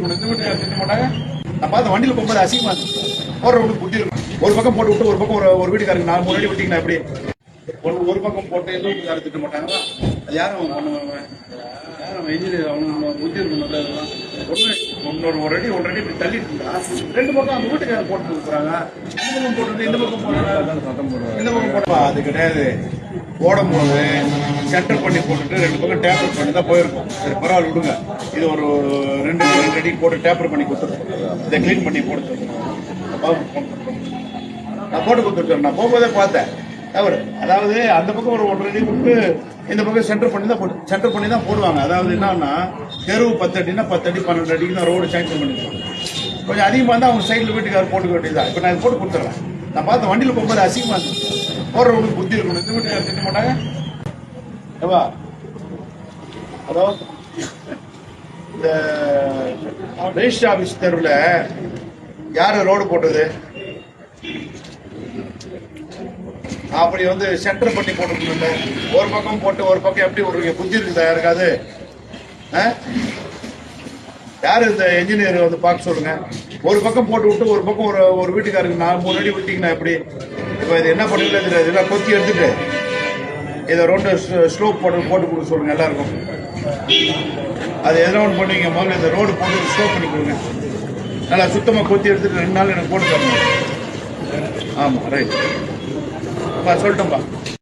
நான் பார்த்த வண்டியில் போகும்போது அசிங்கமா போடுறவங்களுக்கு புத்தி இருக்கும் ஒரு பக்கம் போட்டு விட்டு ஒரு பக்கம் ஒரு ஒரு வீட்டுக்காரங்க நாலு மூணு அடி விட்டீங்கன்னா எப்படி ஒரு ஒரு பக்கம் போட்டு எதுவும் வீட்டுக்காரர் திட்ட மாட்டாங்களா அது யாரும் பண்ணுவாங்க யாரும் இன்ஜினியர் அவங்க புத்தி இருக்கணும் அதெல்லாம் ஒன்று ஒன்னொரு ஒரு அடி ஒன்றரை அடி இப்படி தள்ளிட்டு இருந்தா ரெண்டு பக்கம் அந்த வீட்டுக்காரர் போட்டு இருக்கிறாங்க இந்த பக்கம் போட்டு இந்த பக்கம் போடுறாங்க இந்த பக்கம் போட்டு அது கிடையாது போடும்போது சென்டர் பண்ணி போட்டுட்டு ரெண்டு பக்கம் டேப்பர் பண்ணி தான் போயிருக்கும். சரி பரவாயில்ல விடுங்க. இது ஒரு ரெண்டு ரெண்டு அடி போட்டு டேப்பர் பண்ணி கொடுத்துருக்கோம். இதை க்ளீன் பண்ணி போட்டு நான் போட்டு கொடுத்துருக்கேன். நான் போகும்போதே பார்த்தேன். தவறு. அதாவது அந்த பக்கம் ஒரு ஒன்றரை அடி விட்டு இந்த பக்கம் சென்டர் பண்ணி தான் போட்டு சென்டர் பண்ணி தான் போடுவாங்க. அதாவது என்னன்னா தெருவு பத்து அடினா பத்து அடி பன்னெண்டு அடிக்கு தான் ரோடு சேங்ஷன் பண்ணிடுவாங்க கொஞ்சம் அதிகமாக இருந்தால் அவங்க சைடில் வீட்டுக்காரர் போட்டுக்க வேண்டியதான் இப்போ நான் இது போட்டு கொடுத்துட்றேன் நான் பார்த்த வண்டியில் போகும்போது அசிங்கமாக இருக்கு போடுறவங்களுக்கு புத்தி இருக்கணும். இந்த வீட்டுக்காரர் திட்ட மாட்டாங்க. ஏவா அதாவது இந்த ரெஜிஸ்டர் ஆஃபீஸ் தெருவில் யார் ரோடு போட்டது? அப்படி வந்து சென்டர் பண்ணி போட்டுருக்கணும்ல. ஒரு பக்கம் போட்டு ஒரு பக்கம் எப்படி விடுறீங்க புத்தி இருக்குதா யாருக்காது ஆ? இந்த என்ஜினியர் வந்து பார்க்க சொல்லுங்க. ஒரு பக்கம் போட்டு விட்டு ஒரு பக்கம் ஒரு ஒரு வீட்டுக்காரருக்கு நாலு மூணு அடி விட்டீங்கன்னா எப்படி? இப்போ இது என்ன பண்ணுறது தெரியாது. இதெல்லாம் கொத்தி எடுத்துட்டு இதை ரோட்டை ஸ்லோப் போட்டு போட்டு கொடுக்க சொல்லுங்க எல்லாருக்கும். அது எதனா ஒன்று பண்ணுவீங்க முதல்ல இந்த ரோடு போட்டு ஸ்லோப் பண்ணி கொடுங்க. நல்லா சுத்தமாக கொத்தி எடுத்துட்டு ரெண்டு நாள் எனக்கு போட்டு தரணும். ஆமாம் ரைட் அப்பா சொல்லட்டும்பா.